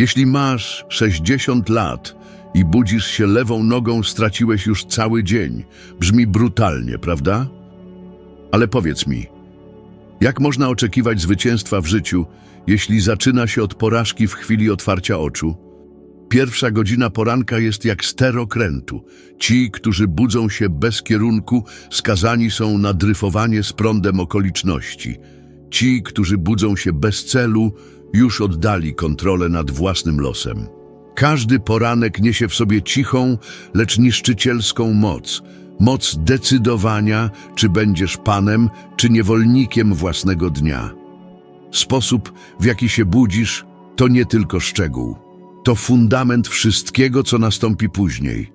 Jeśli masz 60 lat i budzisz się lewą nogą, straciłeś już cały dzień. Brzmi brutalnie, prawda? Ale powiedz mi, jak można oczekiwać zwycięstwa w życiu, jeśli zaczyna się od porażki w chwili otwarcia oczu? Pierwsza godzina poranka jest jak ster okrętu. Ci, którzy budzą się bez kierunku, skazani są na dryfowanie z prądem okoliczności. Ci, którzy budzą się bez celu, już oddali kontrolę nad własnym losem. Każdy poranek niesie w sobie cichą, lecz niszczycielską moc. Moc decydowania, czy będziesz panem, czy niewolnikiem własnego dnia. Sposób, w jaki się budzisz, to nie tylko szczegół. To fundament wszystkiego, co nastąpi później.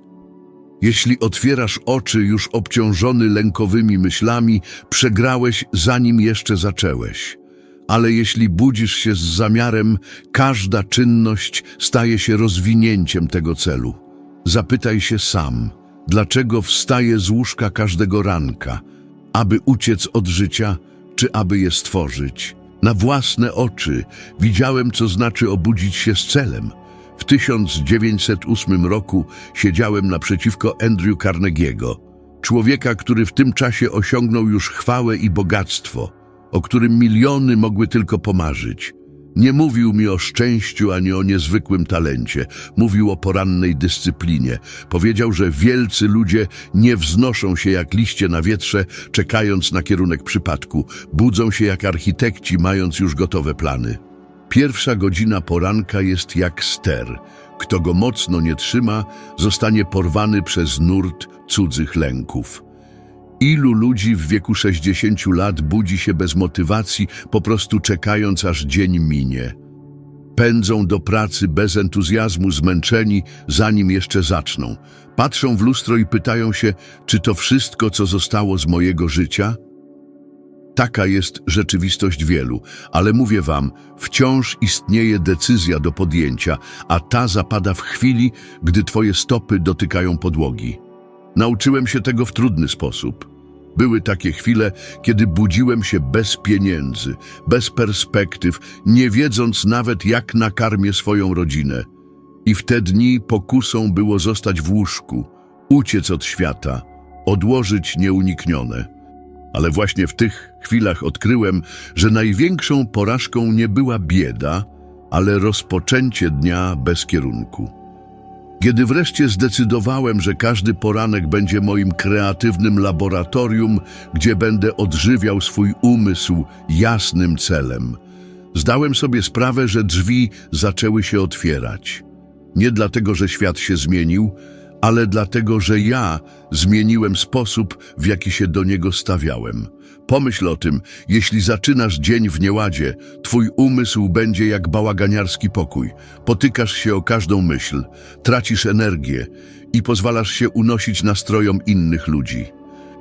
Jeśli otwierasz oczy już obciążony lękowymi myślami, przegrałeś zanim jeszcze zaczęłeś. Ale jeśli budzisz się z zamiarem, każda czynność staje się rozwinięciem tego celu. Zapytaj się sam, dlaczego wstaję z łóżka każdego ranka, aby uciec od życia, czy aby je stworzyć. Na własne oczy widziałem, co znaczy obudzić się z celem. W 1908 roku siedziałem naprzeciwko Andrew Carnegie'ego, człowieka, który w tym czasie osiągnął już chwałę i bogactwo, o którym miliony mogły tylko pomarzyć. Nie mówił mi o szczęściu ani o niezwykłym talencie, mówił o porannej dyscyplinie. Powiedział, że wielcy ludzie nie wznoszą się jak liście na wietrze, czekając na kierunek przypadku, budzą się jak architekci, mając już gotowe plany. Pierwsza godzina poranka jest jak ster. Kto go mocno nie trzyma, zostanie porwany przez nurt cudzych lęków. Ilu ludzi w wieku 60 lat budzi się bez motywacji, po prostu czekając aż dzień minie? Pędzą do pracy bez entuzjazmu, zmęczeni, zanim jeszcze zaczną. Patrzą w lustro i pytają się, czy to wszystko, co zostało z mojego życia? Taka jest rzeczywistość wielu, ale mówię wam, wciąż istnieje decyzja do podjęcia, a ta zapada w chwili, gdy twoje stopy dotykają podłogi. Nauczyłem się tego w trudny sposób. Były takie chwile, kiedy budziłem się bez pieniędzy, bez perspektyw, nie wiedząc nawet jak nakarmię swoją rodzinę. I w te dni pokusą było zostać w łóżku, uciec od świata, odłożyć nieuniknione. Ale właśnie w tych chwilach odkryłem, że największą porażką nie była bieda, ale rozpoczęcie dnia bez kierunku. Kiedy wreszcie zdecydowałem, że każdy poranek będzie moim kreatywnym laboratorium, gdzie będę odżywiał swój umysł jasnym celem, zdałem sobie sprawę, że drzwi zaczęły się otwierać. Nie dlatego, że świat się zmienił, ale dlatego, że ja zmieniłem sposób, w jaki się do niego stawiałem. Pomyśl o tym, jeśli zaczynasz dzień w nieładzie, twój umysł będzie jak bałaganiarski pokój. Potykasz się o każdą myśl, tracisz energię i pozwalasz się unosić nastrojom innych ludzi.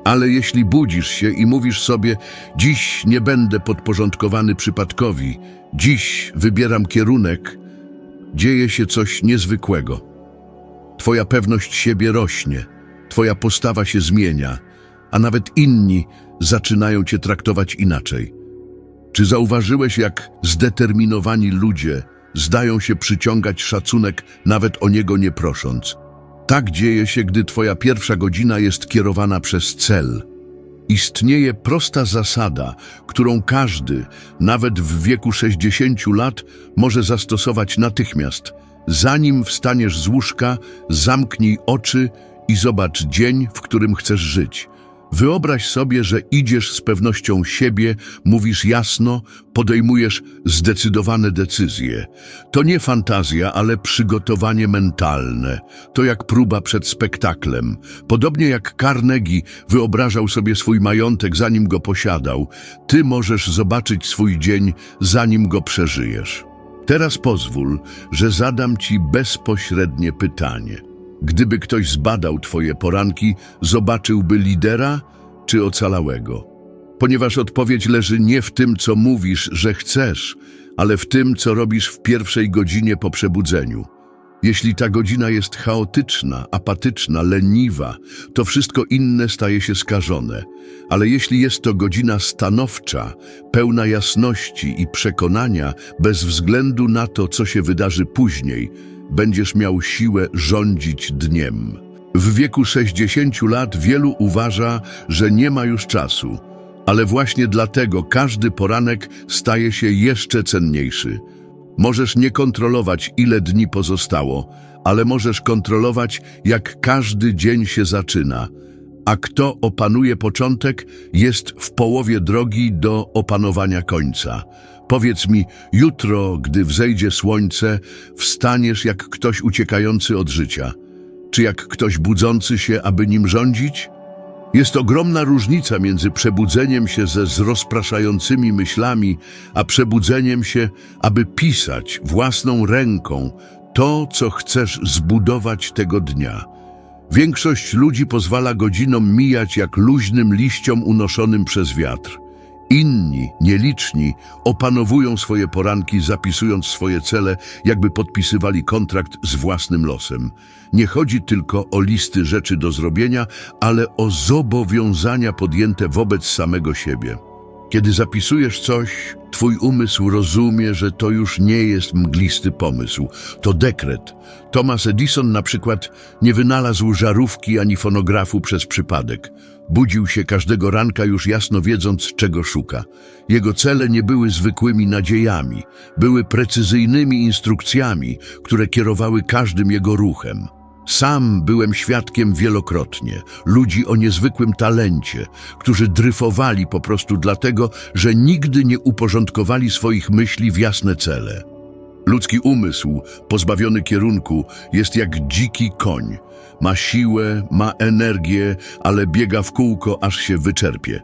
Ale jeśli budzisz się i mówisz sobie, dziś nie będę podporządkowany przypadkowi, dziś wybieram kierunek, dzieje się coś niezwykłego. Twoja pewność siebie rośnie, Twoja postawa się zmienia, a nawet inni zaczynają Cię traktować inaczej. Czy zauważyłeś, jak zdeterminowani ludzie zdają się przyciągać szacunek, nawet o niego nie prosząc? Tak dzieje się, gdy Twoja pierwsza godzina jest kierowana przez cel. Istnieje prosta zasada, którą każdy, nawet w wieku 60 lat, może zastosować natychmiast – Zanim wstaniesz z łóżka, zamknij oczy i zobacz dzień, w którym chcesz żyć. Wyobraź sobie, że idziesz z pewnością siebie, mówisz jasno, podejmujesz zdecydowane decyzje. To nie fantazja, ale przygotowanie mentalne. To jak próba przed spektaklem. Podobnie jak Carnegie wyobrażał sobie swój majątek, zanim go posiadał, ty możesz zobaczyć swój dzień, zanim go przeżyjesz. Teraz pozwól, że zadam Ci bezpośrednie pytanie. Gdyby ktoś zbadał Twoje poranki, zobaczyłby lidera czy ocalałego? Ponieważ odpowiedź leży nie w tym, co mówisz, że chcesz, ale w tym, co robisz w pierwszej godzinie po przebudzeniu. Jeśli ta godzina jest chaotyczna, apatyczna, leniwa, to wszystko inne staje się skażone. Ale jeśli jest to godzina stanowcza, pełna jasności i przekonania, bez względu na to, co się wydarzy później, będziesz miał siłę rządzić dniem. W wieku 60 lat wielu uważa, że nie ma już czasu, ale właśnie dlatego każdy poranek staje się jeszcze cenniejszy. Możesz nie kontrolować, ile dni pozostało, ale możesz kontrolować, jak każdy dzień się zaczyna. A kto opanuje początek, jest w połowie drogi do opanowania końca. Powiedz mi, jutro, gdy wzejdzie słońce, wstaniesz jak ktoś uciekający od życia, czy jak ktoś budzący się, aby nim rządzić? Jest ogromna różnica między przebudzeniem się ze zrozpraszającymi myślami, a przebudzeniem się, aby pisać własną ręką to, co chcesz zbudować tego dnia. Większość ludzi pozwala godzinom mijać jak luźnym liściom unoszonym przez wiatr. Inni, nieliczni, opanowują swoje poranki, zapisując swoje cele, jakby podpisywali kontrakt z własnym losem. Nie chodzi tylko o listy rzeczy do zrobienia, ale o zobowiązania podjęte wobec samego siebie. Kiedy zapisujesz coś, twój umysł rozumie, że to już nie jest mglisty pomysł, to dekret. Thomas Edison na przykład nie wynalazł żarówki ani fonografu przez przypadek. Budził się każdego ranka już jasno wiedząc, czego szuka. Jego cele nie były zwykłymi nadziejami, były precyzyjnymi instrukcjami, które kierowały każdym jego ruchem. Sam byłem świadkiem wielokrotnie ludzi o niezwykłym talencie, którzy dryfowali po prostu dlatego, że nigdy nie uporządkowali swoich myśli w jasne cele. Ludzki umysł, pozbawiony kierunku, jest jak dziki koń. Ma siłę, ma energię, ale biega w kółko, aż się wyczerpie.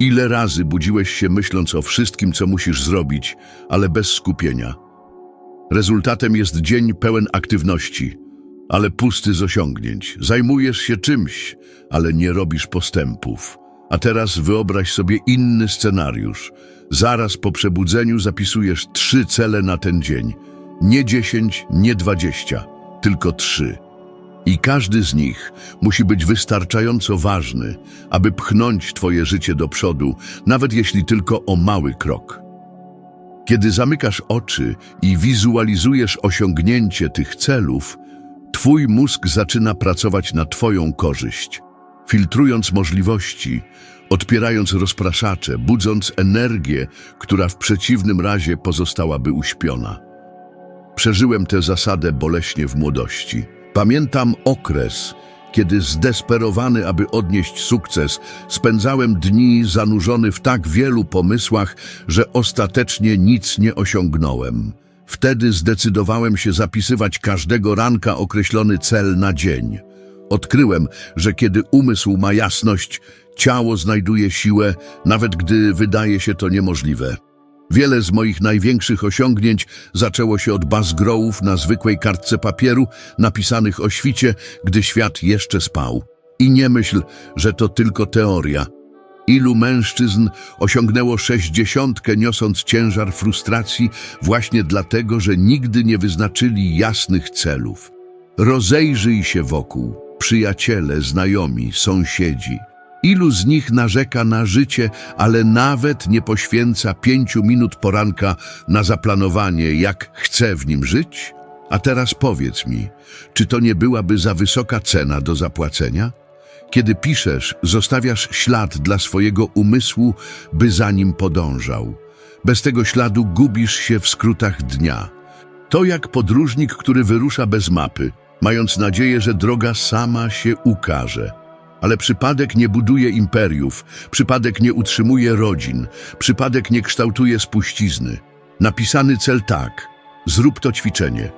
Ile razy budziłeś się myśląc o wszystkim, co musisz zrobić, ale bez skupienia? Rezultatem jest dzień pełen aktywności, ale pusty z osiągnięć. Zajmujesz się czymś, ale nie robisz postępów. A teraz wyobraź sobie inny scenariusz. Zaraz po przebudzeniu zapisujesz trzy cele na ten dzień. Nie dziesięć, nie dwadzieścia, tylko trzy. I każdy z nich musi być wystarczająco ważny, aby pchnąć Twoje życie do przodu, nawet jeśli tylko o mały krok. Kiedy zamykasz oczy i wizualizujesz osiągnięcie tych celów, Twój mózg zaczyna pracować na Twoją korzyść, filtrując możliwości, odpierając rozpraszacze, budząc energię, która w przeciwnym razie pozostałaby uśpiona. Przeżyłem tę zasadę boleśnie w młodości. Pamiętam okres, kiedy zdesperowany, aby odnieść sukces, spędzałem dni zanurzony w tak wielu pomysłach, że ostatecznie nic nie osiągnąłem. Wtedy zdecydowałem się zapisywać każdego ranka określony cel na dzień. Odkryłem, że kiedy umysł ma jasność, ciało znajduje siłę, nawet gdy wydaje się to niemożliwe. Wiele z moich największych osiągnięć zaczęło się od bazgrołów na zwykłej kartce papieru, napisanych o świcie, gdy świat jeszcze spał. I nie myśl, że to tylko teoria. Ilu mężczyzn osiągnęło sześćdziesiątkę, niosąc ciężar frustracji właśnie dlatego, że nigdy nie wyznaczyli jasnych celów. Rozejrzyj się wokół, przyjaciele, znajomi, sąsiedzi. Ilu z nich narzeka na życie, ale nawet nie poświęca pięciu minut poranka na zaplanowanie, jak chce w nim żyć? A teraz powiedz mi, czy to nie byłaby za wysoka cena do zapłacenia? Kiedy piszesz, zostawiasz ślad dla swojego umysłu, by za nim podążał. Bez tego śladu gubisz się w skrótach dnia. To jak podróżnik, który wyrusza bez mapy, mając nadzieję, że droga sama się ukaże. Ale przypadek nie buduje imperiów, przypadek nie utrzymuje rodzin, przypadek nie kształtuje spuścizny. Napisany cel tak, zrób to ćwiczenie.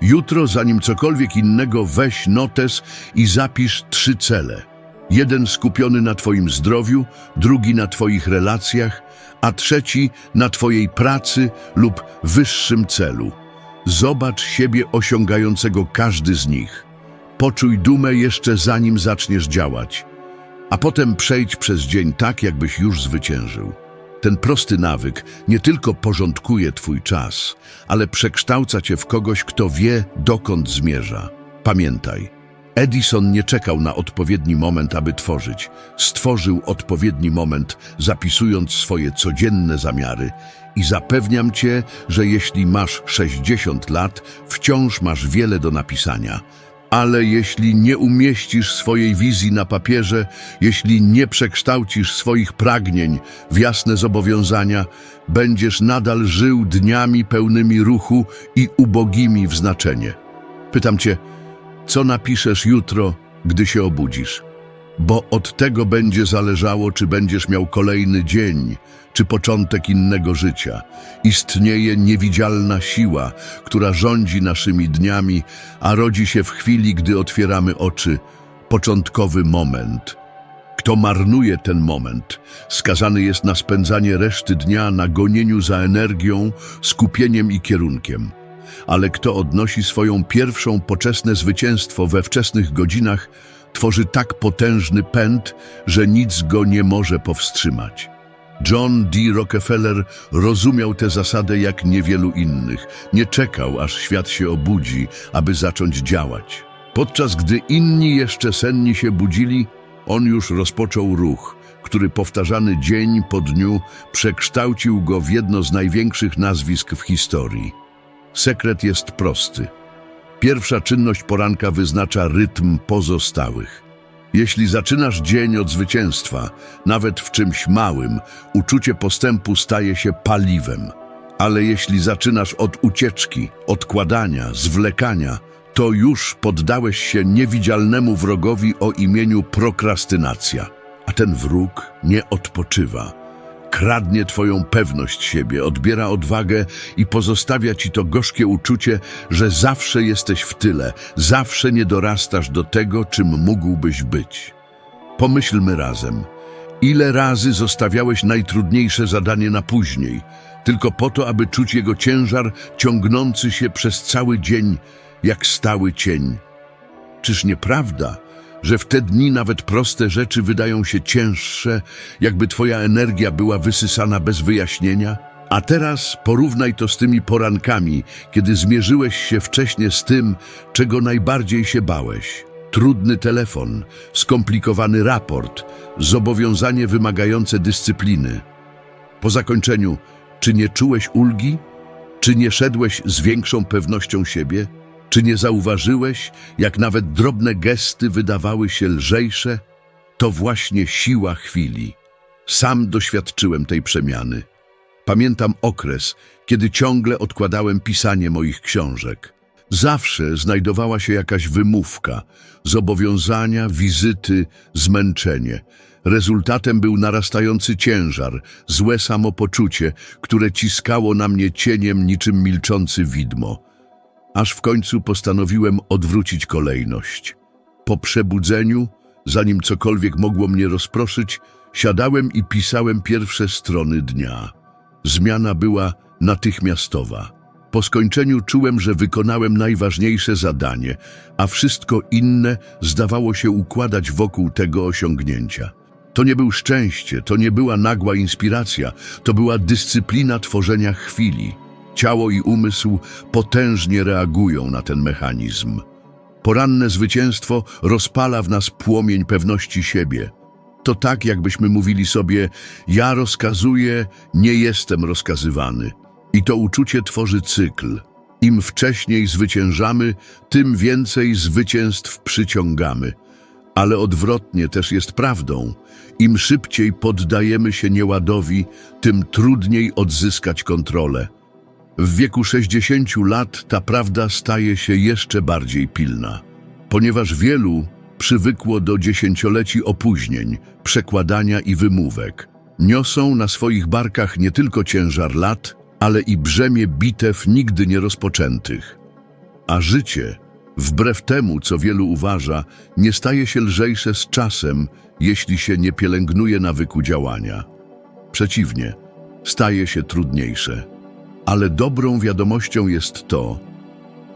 Jutro, zanim cokolwiek innego, weź notes i zapisz trzy cele. Jeden skupiony na Twoim zdrowiu, drugi na Twoich relacjach, a trzeci na Twojej pracy lub wyższym celu. Zobacz siebie osiągającego każdy z nich. Poczuj dumę jeszcze zanim zaczniesz działać, a potem przejdź przez dzień tak, jakbyś już zwyciężył. Ten prosty nawyk nie tylko porządkuje twój czas, ale przekształca cię w kogoś, kto wie, dokąd zmierza. Pamiętaj, Edison nie czekał na odpowiedni moment, aby tworzyć. Stworzył odpowiedni moment, zapisując swoje codzienne zamiary. I zapewniam cię, że jeśli masz 60 lat, wciąż masz wiele do napisania. Ale jeśli nie umieścisz swojej wizji na papierze, jeśli nie przekształcisz swoich pragnień w jasne zobowiązania, będziesz nadal żył dniami pełnymi ruchu i ubogimi w znaczenie. Pytam cię, co napiszesz jutro, gdy się obudzisz? Bo od tego będzie zależało, czy będziesz miał kolejny dzień, czy początek innego życia. Istnieje niewidzialna siła, która rządzi naszymi dniami, a rodzi się w chwili, gdy otwieramy oczy. Początkowy moment. Kto marnuje ten moment, skazany jest na spędzanie reszty dnia na gonieniu za energią, skupieniem i kierunkiem. Ale kto odnosi swoją pierwszą poczesne zwycięstwo we wczesnych godzinach, tworzy tak potężny pęd, że nic go nie może powstrzymać. John D. Rockefeller rozumiał tę zasadę jak niewielu innych. Nie czekał, aż świat się obudzi, aby zacząć działać. Podczas gdy inni jeszcze senni się budzili, on już rozpoczął ruch, który powtarzany dzień po dniu przekształcił go w jedno z największych nazwisk w historii. Sekret jest prosty. Pierwsza czynność poranka wyznacza rytm pozostałych. Jeśli zaczynasz dzień od zwycięstwa, nawet w czymś małym, uczucie postępu staje się paliwem. Ale jeśli zaczynasz od ucieczki, odkładania, zwlekania, to już poddałeś się niewidzialnemu wrogowi o imieniu prokrastynacja. A ten wróg nie odpoczywa. Kradnie twoją pewność siebie, odbiera odwagę i pozostawia ci to gorzkie uczucie, że zawsze jesteś w tyle, zawsze nie dorastasz do tego, czym mógłbyś być. Pomyślmy razem, ile razy zostawiałeś najtrudniejsze zadanie na później, tylko po to, aby czuć jego ciężar ciągnący się przez cały dzień, jak stały cień. Czyż nieprawda, że w te dni nawet proste rzeczy wydają się cięższe, jakby twoja energia była wysysana bez wyjaśnienia? A teraz porównaj to z tymi porankami, kiedy zmierzyłeś się wcześniej z tym, czego najbardziej się bałeś. Trudny telefon, skomplikowany raport, zobowiązanie wymagające dyscypliny. Po zakończeniu, czy nie czułeś ulgi? Czy nie szedłeś z większą pewnością siebie? Czy nie zauważyłeś, jak nawet drobne gesty wydawały się lżejsze? To właśnie siła chwili. Sam doświadczyłem tej przemiany. Pamiętam okres, kiedy ciągle odkładałem pisanie moich książek. Zawsze znajdowała się jakaś wymówka, zobowiązania, wizyty, zmęczenie. Rezultatem był narastający ciężar, złe samopoczucie, które ciskało na mnie cieniem niczym milczący widmo aż w końcu postanowiłem odwrócić kolejność. Po przebudzeniu, zanim cokolwiek mogło mnie rozproszyć, siadałem i pisałem pierwsze strony dnia. Zmiana była natychmiastowa. Po skończeniu czułem, że wykonałem najważniejsze zadanie, a wszystko inne zdawało się układać wokół tego osiągnięcia. To nie był szczęście, to nie była nagła inspiracja, to była dyscyplina tworzenia chwili. Ciało i umysł potężnie reagują na ten mechanizm. Poranne zwycięstwo rozpala w nas płomień pewności siebie. To tak, jakbyśmy mówili sobie: Ja rozkazuję, nie jestem rozkazywany. I to uczucie tworzy cykl. Im wcześniej zwyciężamy, tym więcej zwycięstw przyciągamy. Ale odwrotnie też jest prawdą. Im szybciej poddajemy się nieładowi, tym trudniej odzyskać kontrolę. W wieku 60 lat ta prawda staje się jeszcze bardziej pilna, ponieważ wielu przywykło do dziesięcioleci opóźnień, przekładania i wymówek. Niosą na swoich barkach nie tylko ciężar lat, ale i brzemię bitew nigdy nie rozpoczętych. A życie, wbrew temu, co wielu uważa, nie staje się lżejsze z czasem, jeśli się nie pielęgnuje nawyku działania. Przeciwnie, staje się trudniejsze. Ale dobrą wiadomością jest to,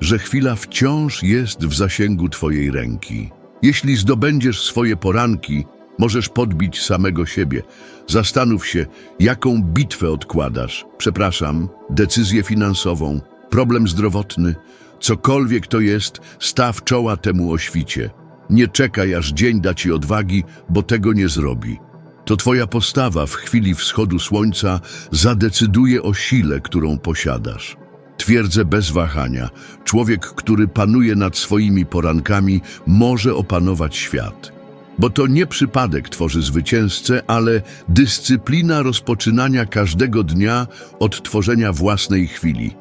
że chwila wciąż jest w zasięgu Twojej ręki. Jeśli zdobędziesz swoje poranki, Możesz podbić samego siebie. Zastanów się, jaką bitwę odkładasz. Przepraszam, decyzję finansową, problem zdrowotny, cokolwiek to jest, staw czoła temu o świcie. Nie czekaj, aż dzień da ci odwagi, bo tego nie zrobi. To twoja postawa w chwili wschodu słońca zadecyduje o sile, którą posiadasz. Twierdzę bez wahania, człowiek, który panuje nad swoimi porankami, może opanować świat. Bo to nie przypadek tworzy zwycięzcę, ale dyscyplina rozpoczynania każdego dnia od tworzenia własnej chwili.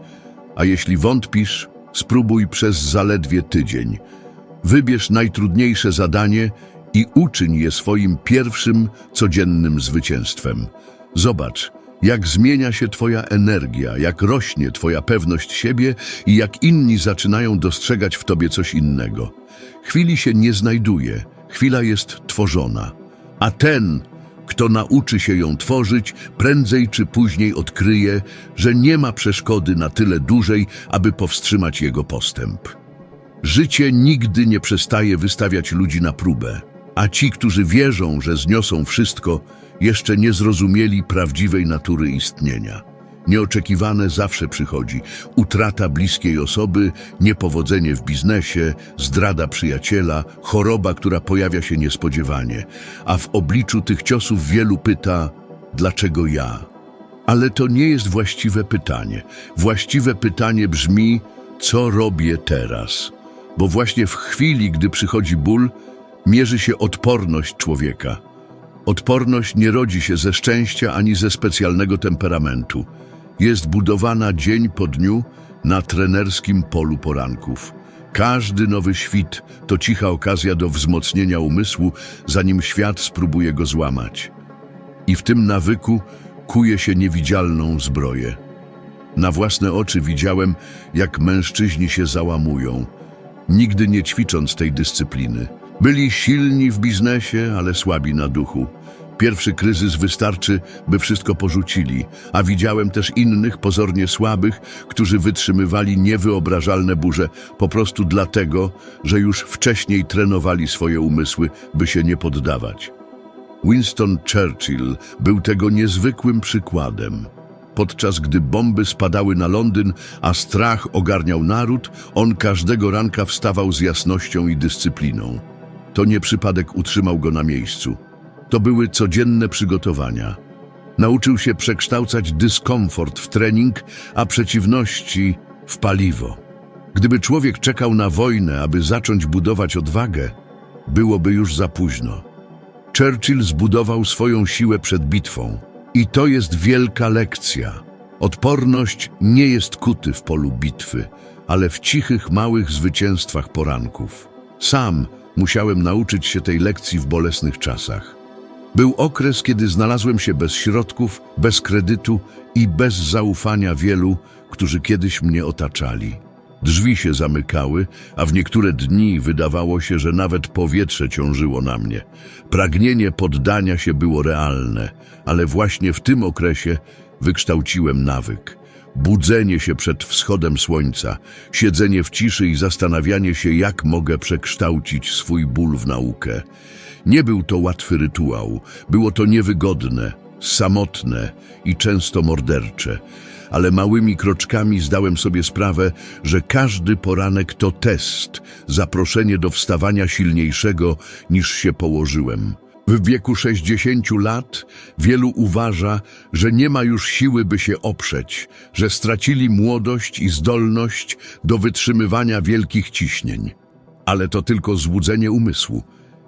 A jeśli wątpisz, spróbuj przez zaledwie tydzień. Wybierz najtrudniejsze zadanie i uczyń je swoim pierwszym, codziennym zwycięstwem. Zobacz, jak zmienia się Twoja energia, jak rośnie Twoja pewność siebie i jak inni zaczynają dostrzegać w Tobie coś innego. Chwili się nie znajduje, chwila jest tworzona, a ten, kto nauczy się ją tworzyć, prędzej czy później odkryje, że nie ma przeszkody na tyle dużej, aby powstrzymać jego postęp. Życie nigdy nie przestaje wystawiać ludzi na próbę, a ci, którzy wierzą, że zniosą wszystko, jeszcze nie zrozumieli prawdziwej natury istnienia. Nieoczekiwane zawsze przychodzi. Utrata bliskiej osoby, niepowodzenie w biznesie, zdrada przyjaciela, choroba, która pojawia się niespodziewanie. A w obliczu tych ciosów wielu pyta, dlaczego ja? Ale to nie jest właściwe pytanie. Właściwe pytanie brzmi, co robię teraz? Bo właśnie w chwili, gdy przychodzi ból, mierzy się odporność człowieka. Odporność nie rodzi się ze szczęścia ani ze specjalnego temperamentu. Jest budowana dzień po dniu na trenerskim polu poranków. Każdy nowy świt to cicha okazja do wzmocnienia umysłu, zanim świat spróbuje go złamać. I w tym nawyku kuje się niewidzialną zbroję. Na własne oczy widziałem, jak mężczyźni się załamują, nigdy nie ćwicząc tej dyscypliny. Byli silni w biznesie, ale słabi na duchu. Pierwszy kryzys wystarczy, by wszystko porzucili, a widziałem też innych, pozornie słabych, którzy wytrzymywali niewyobrażalne burze po prostu dlatego, że już wcześniej trenowali swoje umysły, by się nie poddawać. Winston Churchill był tego niezwykłym przykładem. Podczas gdy bomby spadały na Londyn, a strach ogarniał naród, on każdego ranka wstawał z jasnością i dyscypliną. To nie przypadek utrzymał go na miejscu. To były codzienne przygotowania. Nauczył się przekształcać dyskomfort w trening, a przeciwności w paliwo. Gdyby człowiek czekał na wojnę, aby zacząć budować odwagę, byłoby już za późno. Churchill zbudował swoją siłę przed bitwą. I to jest wielka lekcja. Odporność nie jest kuty w polu bitwy, ale w cichych, małych zwycięstwach poranków. Sam musiałem nauczyć się tej lekcji w bolesnych czasach. Był okres, kiedy znalazłem się bez środków, bez kredytu i bez zaufania wielu, którzy kiedyś mnie otaczali. Drzwi się zamykały, a w niektóre dni wydawało się, że nawet powietrze ciążyło na mnie. Pragnienie poddania się było realne, ale właśnie w tym okresie wykształciłem nawyk. Budzenie się przed wschodem słońca, siedzenie w ciszy i zastanawianie się, jak mogę przekształcić swój ból w naukę. Nie był to łatwy rytuał, było to niewygodne, samotne i często mordercze, ale małymi kroczkami zdałem sobie sprawę, że każdy poranek to test, zaproszenie do wstawania silniejszego niż się położyłem. W wieku 60 lat wielu uważa, że nie ma już siły, by się oprzeć, że stracili młodość i zdolność do wytrzymywania wielkich ciśnień. Ale to tylko złudzenie umysłu.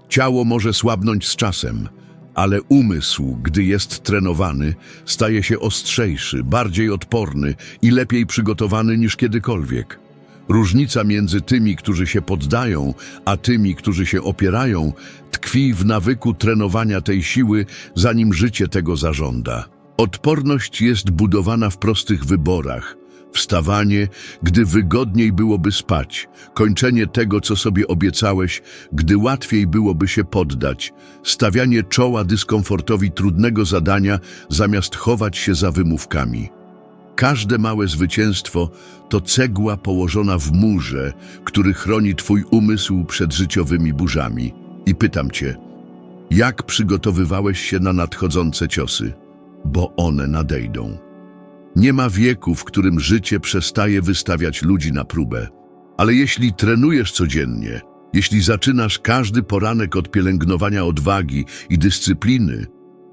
Ciało może słabnąć z czasem, ale umysł, gdy jest trenowany, staje się ostrzejszy, bardziej odporny i lepiej przygotowany niż kiedykolwiek. Różnica między tymi, którzy się poddają, a tymi, którzy się opierają, tkwi w nawyku trenowania tej siły, zanim życie tego zażąda. Odporność jest budowana w prostych wyborach. Wstawanie, gdy wygodniej byłoby spać, kończenie tego, co sobie obiecałeś, gdy łatwiej byłoby się poddać, stawianie czoła dyskomfortowi trudnego zadania, zamiast chować się za wymówkami. Każde małe zwycięstwo to cegła położona w murze, który chroni Twój umysł przed życiowymi burzami. I pytam Cię, Jak przygotowywałeś się na nadchodzące ciosy? Bo one nadejdą. Nie ma wieku, w którym życie przestaje wystawiać ludzi na próbę. Ale jeśli trenujesz codziennie, jeśli zaczynasz każdy poranek od pielęgnowania odwagi i dyscypliny,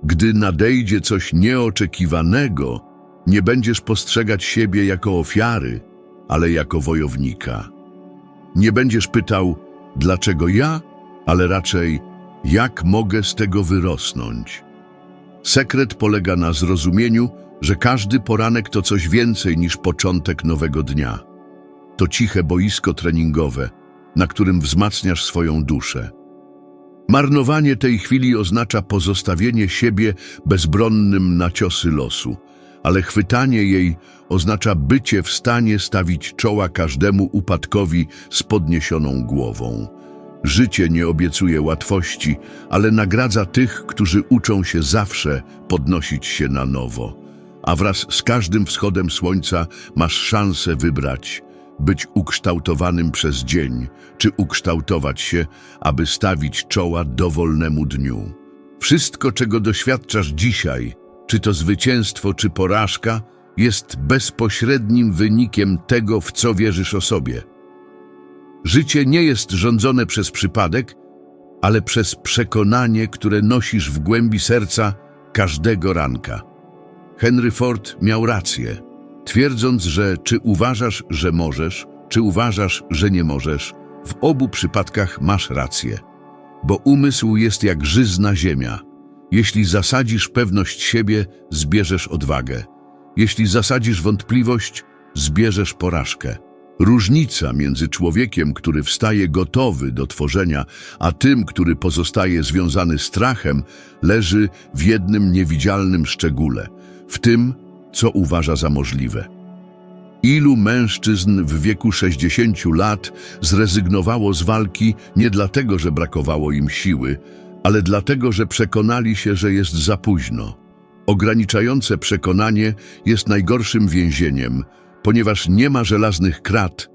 gdy nadejdzie coś nieoczekiwanego, nie będziesz postrzegać siebie jako ofiary, ale jako wojownika. Nie będziesz pytał, dlaczego ja, ale raczej, jak mogę z tego wyrosnąć. Sekret polega na zrozumieniu, że każdy poranek to coś więcej niż początek nowego dnia. To ciche boisko treningowe, na którym wzmacniasz swoją duszę. Marnowanie tej chwili oznacza pozostawienie siebie bezbronnym na ciosy losu, ale chwytanie jej oznacza bycie w stanie stawić czoła każdemu upadkowi z podniesioną głową. Życie nie obiecuje łatwości, ale nagradza tych, którzy uczą się zawsze podnosić się na nowo. A wraz z każdym wschodem słońca masz szansę wybrać, być ukształtowanym przez dzień, czy ukształtować się, aby stawić czoła dowolnemu dniu. Wszystko, czego doświadczasz dzisiaj, czy to zwycięstwo, czy porażka, jest bezpośrednim wynikiem tego, w co wierzysz o sobie. Życie nie jest rządzone przez przypadek, ale przez przekonanie, które nosisz w głębi serca każdego ranka. Henry Ford miał rację, twierdząc, że czy uważasz, że możesz, czy uważasz, że nie możesz, w obu przypadkach masz rację. Bo umysł jest jak żyzna ziemia. Jeśli zasadzisz pewność siebie, zbierzesz odwagę. Jeśli zasadzisz wątpliwość, zbierzesz porażkę. Różnica między człowiekiem, który wstaje gotowy do tworzenia, a tym, który pozostaje związany strachem, leży w jednym niewidzialnym szczególe, w tym, co uważa za możliwe. Ilu mężczyzn w wieku 60 lat zrezygnowało z walki nie dlatego, że brakowało im siły, ale dlatego, że przekonali się, że jest za późno. Ograniczające przekonanie jest najgorszym więzieniem, ponieważ nie ma żelaznych krat,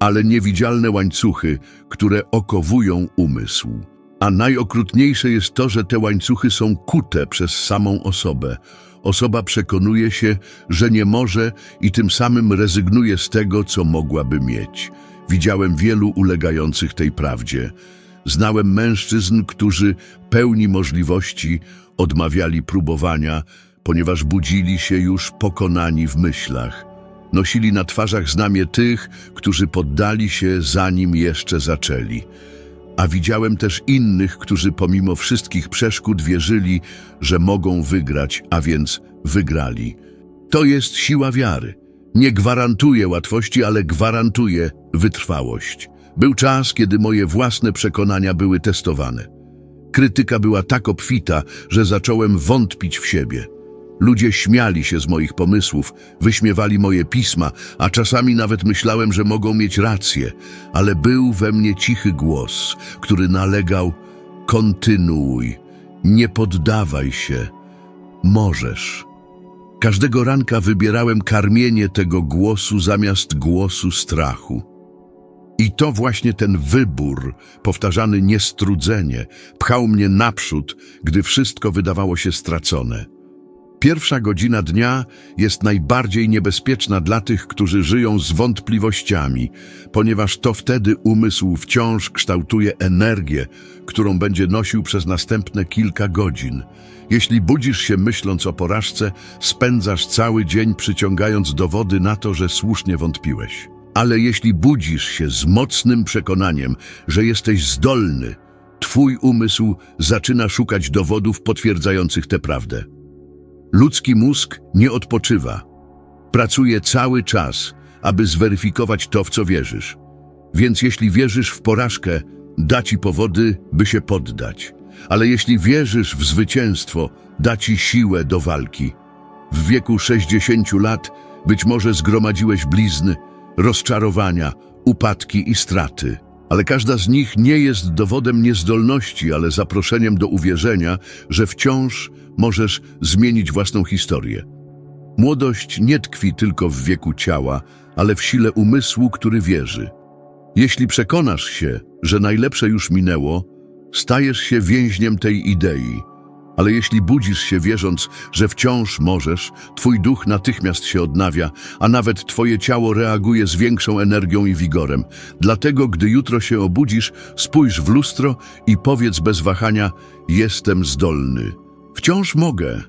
ale niewidzialne łańcuchy, które okowują umysł. A najokrutniejsze jest to, że te łańcuchy są kute przez samą osobę. Osoba przekonuje się, że nie może i tym samym rezygnuje z tego, co mogłaby mieć. Widziałem wielu ulegających tej prawdzie. Znałem mężczyzn, którzy pełni możliwości odmawiali próbowania, ponieważ budzili się już pokonani w myślach. Nosili na twarzach znamie tych, którzy poddali się zanim jeszcze zaczęli. A widziałem też innych, którzy pomimo wszystkich przeszkód wierzyli, że mogą wygrać, a więc wygrali. To jest siła wiary. Nie gwarantuje łatwości, ale gwarantuje wytrwałość. Był czas, kiedy moje własne przekonania były testowane. Krytyka była tak obfita, że zacząłem wątpić w siebie. Ludzie śmiali się z moich pomysłów, wyśmiewali moje pisma, a czasami nawet myślałem, że mogą mieć rację, ale był we mnie cichy głos, który nalegał: kontynuuj, nie poddawaj się, możesz. Każdego ranka wybierałem karmienie tego głosu zamiast głosu strachu. I to właśnie ten wybór, powtarzany niestrudzenie, pchał mnie naprzód, gdy wszystko wydawało się stracone. Pierwsza godzina dnia jest najbardziej niebezpieczna dla tych, którzy żyją z wątpliwościami, ponieważ to wtedy umysł wciąż kształtuje energię, którą będzie nosił przez następne kilka godzin. Jeśli budzisz się myśląc o porażce, spędzasz cały dzień przyciągając dowody na to, że słusznie wątpiłeś. Ale jeśli budzisz się z mocnym przekonaniem, że jesteś zdolny, twój umysł zaczyna szukać dowodów potwierdzających tę prawdę. Ludzki mózg nie odpoczywa. Pracuje cały czas, aby zweryfikować to, w co wierzysz. Więc jeśli wierzysz w porażkę, da ci powody, by się poddać. Ale jeśli wierzysz w zwycięstwo, da ci siłę do walki. W wieku 60 lat być może zgromadziłeś blizny, rozczarowania, upadki i straty. Ale każda z nich nie jest dowodem niezdolności, ale zaproszeniem do uwierzenia, że wciąż możesz zmienić własną historię. Młodość nie tkwi tylko w wieku ciała, ale w sile umysłu, który wierzy. Jeśli przekonasz się, że najlepsze już minęło, Stajesz się więźniem tej idei, ale jeśli budzisz się wierząc, że wciąż możesz, twój duch natychmiast się odnawia, a nawet twoje ciało reaguje z większą energią i wigorem. Dlatego, gdy jutro się obudzisz, spójrz w lustro i powiedz bez wahania: Jestem zdolny. Wciąż mogę.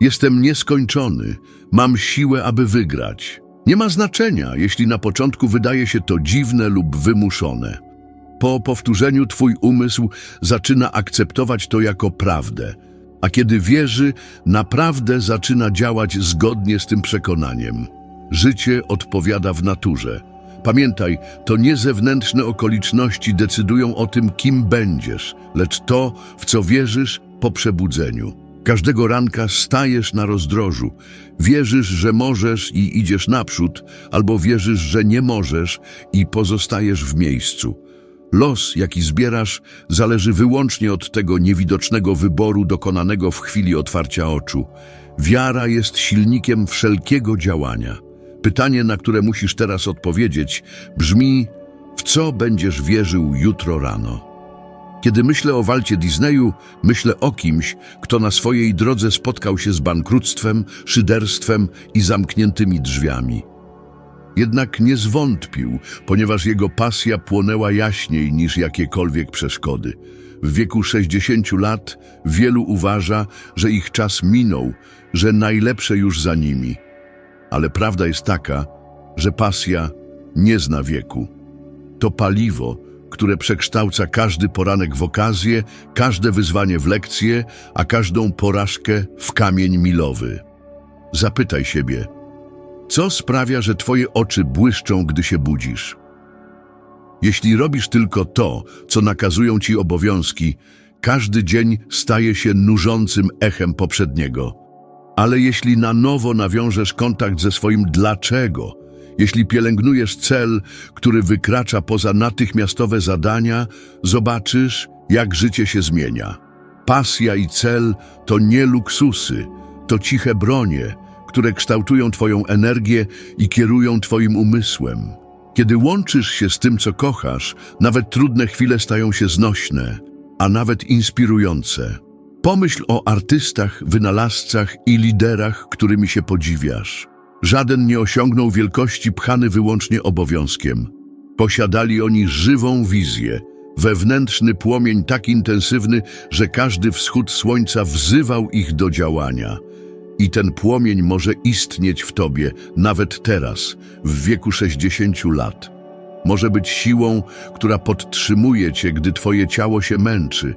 Jestem nieskończony. Mam siłę, aby wygrać. Nie ma znaczenia, jeśli na początku wydaje się to dziwne lub wymuszone. Po powtórzeniu twój umysł zaczyna akceptować to jako prawdę, a kiedy wierzy, naprawdę zaczyna działać zgodnie z tym przekonaniem. Życie odpowiada w naturze. Pamiętaj, to nie zewnętrzne okoliczności decydują o tym, kim będziesz, lecz to, w co wierzysz po przebudzeniu. Każdego ranka stajesz na rozdrożu. Wierzysz, że możesz i idziesz naprzód, albo wierzysz, że nie możesz i pozostajesz w miejscu. Los, jaki zbierasz, zależy wyłącznie od tego niewidocznego wyboru dokonanego w chwili otwarcia oczu. Wiara jest silnikiem wszelkiego działania. Pytanie, na które musisz teraz odpowiedzieć, brzmi: w co będziesz wierzył jutro rano? Kiedy myślę o walcie Disneyu, myślę o kimś, kto na swojej drodze spotkał się z bankructwem, szyderstwem i zamkniętymi drzwiami. Jednak nie zwątpił, ponieważ jego pasja płonęła jaśniej niż jakiekolwiek przeszkody. W wieku 60 lat wielu uważa, że ich czas minął, że najlepsze już za nimi. Ale prawda jest taka, że pasja nie zna wieku. To paliwo, które przekształca każdy poranek w okazję, każde wyzwanie w lekcję, a każdą porażkę w kamień milowy. Zapytaj siebie, co sprawia, że twoje oczy błyszczą, gdy się budzisz? Jeśli robisz tylko to, co nakazują ci obowiązki, każdy dzień staje się nużącym echem poprzedniego. Ale jeśli na nowo nawiążesz kontakt ze swoim dlaczego, jeśli pielęgnujesz cel, który wykracza poza natychmiastowe zadania, zobaczysz, jak życie się zmienia. Pasja i cel to nie luksusy, to ciche bronie, które kształtują Twoją energię i kierują Twoim umysłem. Kiedy łączysz się z tym, co kochasz, nawet trudne chwile stają się znośne, a nawet inspirujące. Pomyśl o artystach, wynalazcach i liderach, którymi się podziwiasz. Żaden nie osiągnął wielkości pchany wyłącznie obowiązkiem. Posiadali oni żywą wizję, wewnętrzny płomień tak intensywny, że każdy wschód słońca wzywał ich do działania. I ten płomień może istnieć w tobie nawet teraz, w wieku 60 lat. Może być siłą, która podtrzymuje cię, gdy twoje ciało się męczy,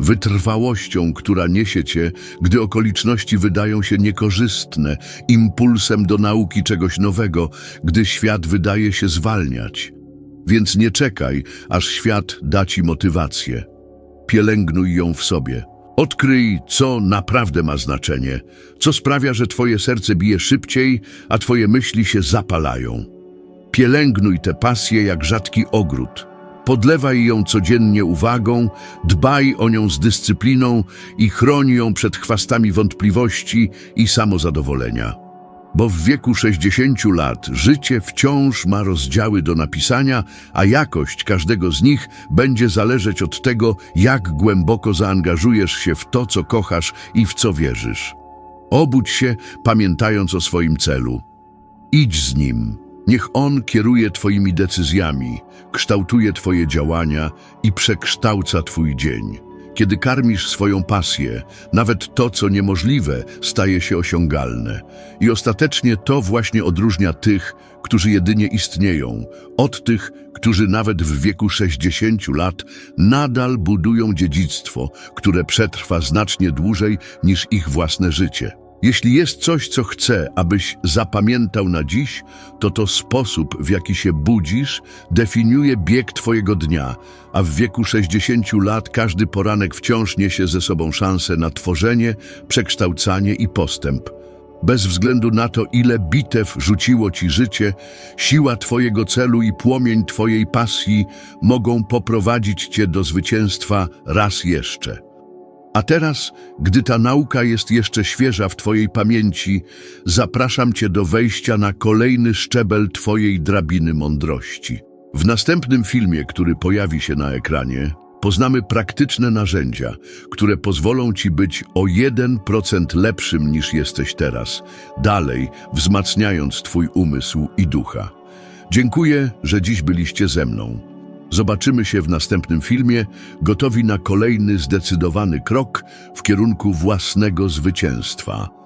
wytrwałością, która niesie cię, gdy okoliczności wydają się niekorzystne, impulsem do nauki czegoś nowego, gdy świat wydaje się zwalniać. Więc nie czekaj, aż świat da ci motywację. Pielęgnuj ją w sobie. Odkryj, co naprawdę ma znaczenie, co sprawia, że twoje serce bije szybciej, a twoje myśli się zapalają. Pielęgnuj tę pasję jak rzadki ogród. Podlewaj ją codziennie uwagą, dbaj o nią z dyscypliną i chroni ją przed chwastami wątpliwości i samozadowolenia. Bo w wieku 60 lat życie wciąż ma rozdziały do napisania, a jakość każdego z nich będzie zależeć od tego, jak głęboko zaangażujesz się w to, co kochasz i w co wierzysz. Obudź się, pamiętając o swoim celu. Idź z nim. Niech On kieruje Twoimi decyzjami, kształtuje Twoje działania i przekształca Twój dzień. Kiedy karmisz swoją pasję, nawet to, co niemożliwe, staje się osiągalne. I ostatecznie to właśnie odróżnia tych, którzy jedynie istnieją, od tych, którzy nawet w wieku 60 lat nadal budują dziedzictwo, które przetrwa znacznie dłużej niż ich własne życie. Jeśli jest coś, co chcę, abyś zapamiętał na dziś, to to sposób, w jaki się budzisz, definiuje bieg Twojego dnia, a w wieku 60 lat każdy poranek wciąż niesie ze sobą szansę na tworzenie, przekształcanie i postęp. Bez względu na to, ile bitew rzuciło Ci życie, siła Twojego celu i płomień Twojej pasji mogą poprowadzić Cię do zwycięstwa raz jeszcze. A teraz, gdy ta nauka jest jeszcze świeża w Twojej pamięci, zapraszam Cię do wejścia na kolejny szczebel Twojej drabiny mądrości. W następnym filmie, który pojawi się na ekranie, poznamy praktyczne narzędzia, które pozwolą Ci być o 1% lepszym niż jesteś teraz, dalej wzmacniając Twój umysł i ducha. Dziękuję, że dziś byliście ze mną. Zobaczymy się w następnym filmie, gotowi na kolejny zdecydowany krok w kierunku własnego zwycięstwa.